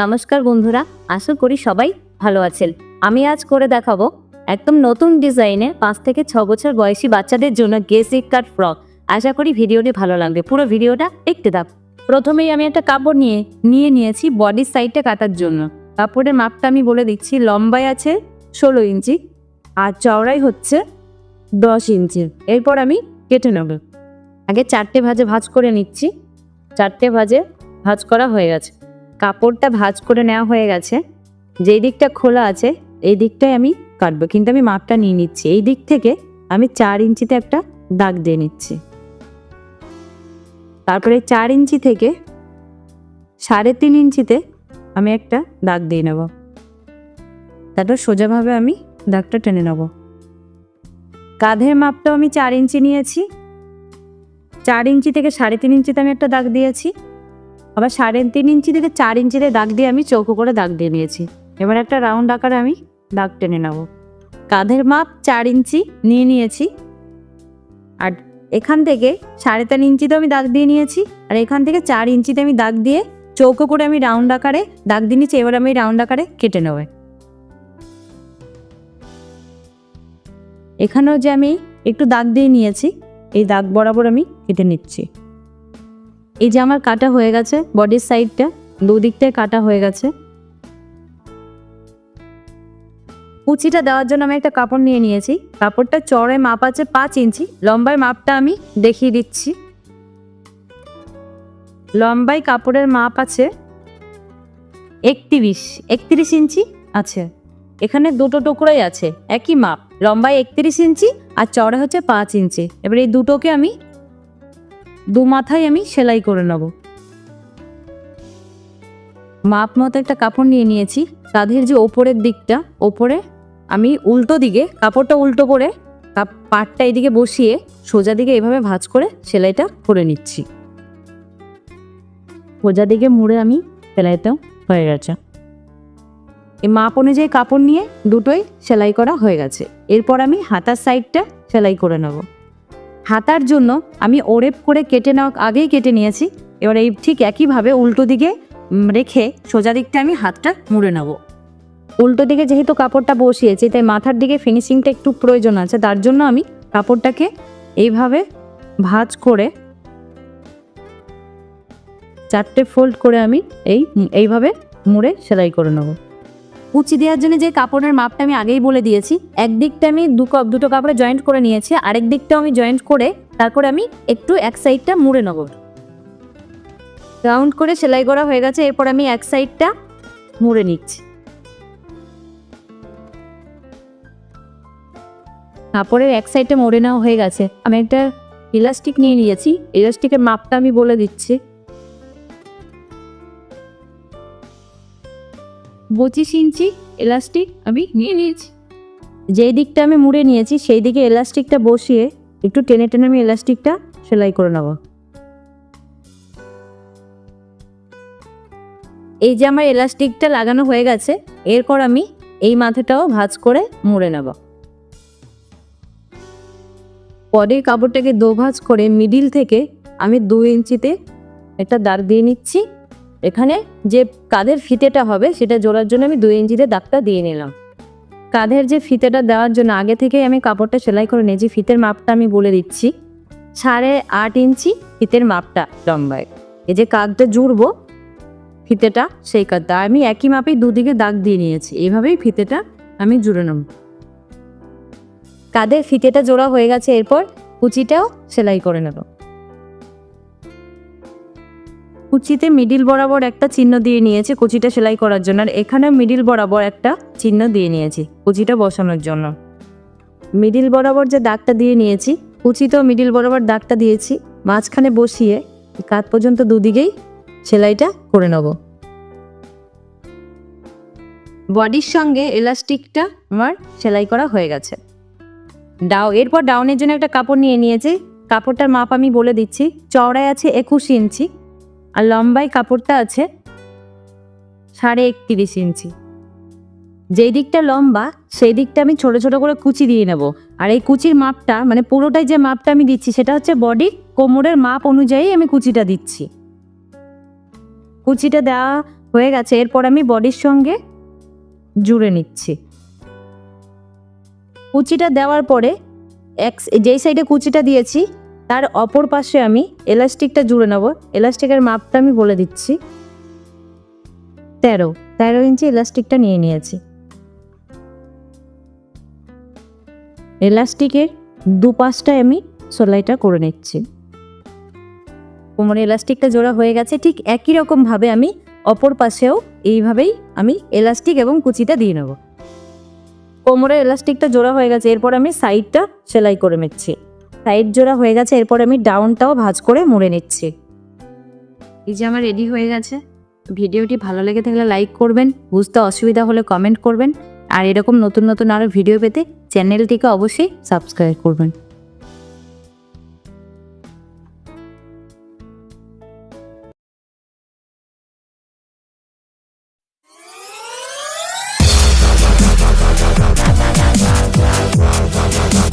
নমস্কার বন্ধুরা, আশা করি সবাই ভালো আছেন। আমি আজ করে দেখাবো একদম নতুন ডিজাইনে পাঁচ থেকে ছ বছর বয়সী বাচ্চাদের জন্য গেসিক কাট ফ্রক আশা করি ভিডিওটি ভালো লাগবে। পুরো ভিডিওটা দেখতে দাও প্রথমেই আমি একটা কাপড় নিয়ে নিয়ে নিয়েছি বডির সাইডটা কাটার জন্য। কাপড়ের মাপটা আমি বলে দিচ্ছি, লম্বায় আছে ষোলো ইঞ্চি আর চওড়াই হচ্ছে দশ ইঞ্চি। এরপর আমি কেটে নেব। আগে চারটে ভাজে ভাজ করে নিচ্ছি। চারটে ভাজে ভাজ করা হয়ে গেছে। কাপড়টা ভাজ করে নেওয়া হয়ে গেছে। যেই দিকটা খোলা আছে, এই দিকটাই আমি কাটবো। কিন্তু আমি মাপটা নিয়ে নিচ্ছি। এই দিক থেকে আমি চার ইঞ্চিতে একটা দাগ দিয়ে নিচ্ছি। তারপরে চার ইঞ্চি থেকে সাড়ে তিন ইঞ্চিতে আমি একটা দাগ দিয়ে নেব। তারপর সোজাভাবে আমি দাগটা টেনে নেব। কাঁধের মাপটাও আমি চার ইঞ্চি নিয়েছি। চার ইঞ্চি থেকে সাড়ে তিন ইঞ্চিতে আমি একটা দাগ দিয়েছি। আবার সাড়ে তিন ইঞ্চি থেকে চার ইঞ্চিতে দাগ দিয়ে আমি চৌকো করে দাগ দিয়ে নিয়েছি। এবার একটা রাউন্ড আকারে আমি দাগ টেনে নেব। কাঁধের মাপ চার ইঞ্চি নিয়ে নিয়েছি। আর এখান থেকে সাড়ে তিন ইঞ্চিতে আমি দাগ দিয়ে নিয়েছি আর এখান থেকে চার ইঞ্চিতে আমি দাগ দিয়ে চৌকো করে আমি রাউন্ড আকারে দাগ দিয়ে নিচ্ছি এবার আমি রাউন্ড আকারে কেটে নেব। এখানেও যে আমি একটু দাগ দিয়ে নিয়েছি, এই দাগ বরাবর আমি কেটে নিচ্ছি। এই যে আমার কাটা হয়ে গেছে বডির সাইডটা দুদিকটায় কাটা হয়ে গেছে। কুচিটা দেওয়ার জন্য আমি একটা কাপড় নিয়ে নিয়েছি। কাপড়টা চড়ায় মাপ আছে পাঁচ ইঞ্চি লম্বায় মাপটা আমি দেখিয়ে দিচ্ছি। লম্বায় কাপড়ের মাপ আছে একত্রিশ একত্রিশ ইঞ্চি আছে। এখানে দুটো টুকরোই আছে, একই মাপ। লম্বায় একত্রিশ ইঞ্চি আর চড়ে হচ্ছে পাঁচ ইঞ্চি। এবার এই দুটোকে আমি দু মাথায় আমি সেলাই করে নেব। মাপ মতো একটা কাপড় নিয়ে নিয়েছি। কাঁধের যে ওপরের দিকটা, ওপরে আমি উল্টো দিকে, কাপড়টা উল্টো করে পাটটা এদিকে বসিয়ে সোজা দিকে এভাবে ভাঁজ করে সেলাইটা করে নিচ্ছি। সোজা দিকে মুড়ে আমি সেলাইটাও হয়ে গেছে। এই মাপ অনুযায়ী কাপড় নিয়ে দুটোই সেলাই করা হয়ে গেছে। এরপর আমি হাতার সাইডটা সেলাই করে নেব। হাতার জন্য আমি ওরেপ করে কেটে নেওয়া আগেই কেটে নিয়েছি। এবার এই ঠিক একইভাবে উল্টো দিকে রেখে সোজা দিকটা আমি হাতটা মুড়ে নেব। উল্টো দিকে যেহেতু কাপড়টা বসিয়েছি, তাই মাথার দিকে ফিনিশিংটা একটু প্রয়োজন আছে। তার জন্য আমি কাপড়টাকে এইভাবে ভাজ করে চারটে ফোল্ড করে আমি এই, এইভাবে মুড়ে সেলাই করে নেব। কুচি দেওয়ার জন্য যে কাপড়ের মাপটা আমি আগেই বলে দিয়েছি, একদিকটা আমি দু কাপ, দুটো কাপড়ে জয়েন্ট করে নিয়েছি আরেক দিকটাও আমি জয়েন্ট করে তারপরে আমি একটু এক সাইডটা মুড়ে নেব। রাউন্ড করে সেলাই করা হয়ে গেছে, এরপর আমি এক সাইডটা মুড়ে নিচ্ছি। কাপড়ের এক সাইডটা মুড়ে নেওয়া হয়ে গেছে। আমি একটা ইলাস্টিক নিয়ে নিয়েছি ইলাস্টিকের মাপটা আমি বলে দিচ্ছি। পঁচিশ ইঞ্চি এলাস্টিক আমি নিয়ে নিয়েছি। যেই দিকটা আমি মুড়ে নিয়েছি, সেই দিকে এলাস্টিকটা বসিয়ে একটু টেনে টেনে আমি এলাস্টিকটা সেলাই করে নেব। এই যে আমার এলাস্টিকটা লাগানো হয়ে গেছে, এরপর আমি এই মাথাটাও ভাঁজ করে মুড়ে নেব। পরে কাপড়টাকে দো ভাঁজ করে মিডিল থেকে আমি দু ইঞ্চিতে একটা দাগ দিয়ে নিচ্ছি। এখানে যে কাঁধের ফিতেটা হবে সেটা জোড়ার জন্য আমি দুই ইঞ্চিতে দাগটা দিয়ে নিলাম। কাঁধের যে ফিতেটা দেওয়ার জন্য আগে থেকেই আমি কাপড়টা সেলাই করে নিয়েছি, ফিতের মাপটা আমি বলে দিচ্ছি। সাড়ে আট ইঞ্চি ফিতের মাপটা লম্বায়। এই যে কাঁধটা জুড়বো ফিতেটা, সেই কাঁধটা আমি একই মাপেই দুদিকে দাগ দিয়ে নিয়েছি, এইভাবেই ফিতেটা আমি জুড়ে নেব। কাঁধের ফিতেটা জোড়া হয়ে গেছে, এরপর কুচিটাও সেলাই করে নেব। কুচিতে মিডিল বরাবর একটা চিহ্ন দিয়ে নিয়েছি কুচিটা সেলাই করার জন্য। আর এখানে মিডিল বরাবর একটা চিহ্ন দিয়ে নিয়েছি কুচিটা বসানোর জন্য। মিডিল বরাবর যে দাগটা দিয়ে নিয়েছি, কুচিতেও মিডিল বরাবর দাগটা দিয়েছি। মাঝখানে বসিয়ে কাত পর্যন্ত দুদিকেই সেলাইটা করে নেব। বডির সঙ্গে এলাস্টিকটা আমার সেলাই করা হয়ে গেছে। ডাও এরপর ডাউনের জন্য একটা কাপড় নিয়ে নিয়েছি। কাপড়টার মাপ আমি বলে দিচ্ছি। চওড়ায় আছে একুশ ইঞ্চি। আর লম্বাই কাপড়টা আছে সাড়ে একত্রিশ ইঞ্চি। যেই দিকটা লম্বা, সেই দিকটা আমি ছোট ছোট করে কুচি দিয়ে নেব। আর এই কুচির মাপটা মানে পুরোটাই যে মাপটা আমি দিচ্ছি, সেটা হচ্ছে বডির কোমরের মাপ অনুযায়ী আমি কুচিটা দিচ্ছি। কুচিটা দেওয়া হয়ে গেছে, এরপর আমি বডির সঙ্গে জুড়ে নিচ্ছি। কুচিটা দেওয়ার পরে, এক, যেই সাইডে কুচিটা দিয়েছি তার অপর পাশে আমি এলাস্টিকটা জুড়ে নেব। এলাস্টিকের মাপটা আমি বলে দিচ্ছি। তেরো। তেরো ইঞ্চি এলাস্টিকটা নিয়ে নিয়েছি। এলাস্টিকের দুপাশটায় আমি সেলাইটা করে নিচ্ছি। কোমরে এলাস্টিকটা জোড়া হয়ে গেছে। ঠিক একই রকমভাবে আমি অপর পাশেও এইভাবেই আমি এলাস্টিক এবং কুচিটা দিয়ে নেব। কোমরের এলাস্টিকটা জোড়া হয়ে গেছে। এরপর আমি সাইডটা সেলাই করে নিচ্ছি। সাইড জোড়া হয়ে গেছে, এরপর আমি ডাউনটাও ভাজ করে মুড়ে নিচ্ছি। এই যে আমার রেডি হয়ে গেছে। ভিডিওটি ভালো লেগে থাকলে লাইক করবেন, বুঝতে অসুবিধা হলে কমেন্ট করবেন, আর এরকম নতুন নতুন আরও ভিডিও পেতে চ্যানেলটিকে অবশ্যই সাবস্ক্রাইব করবেন।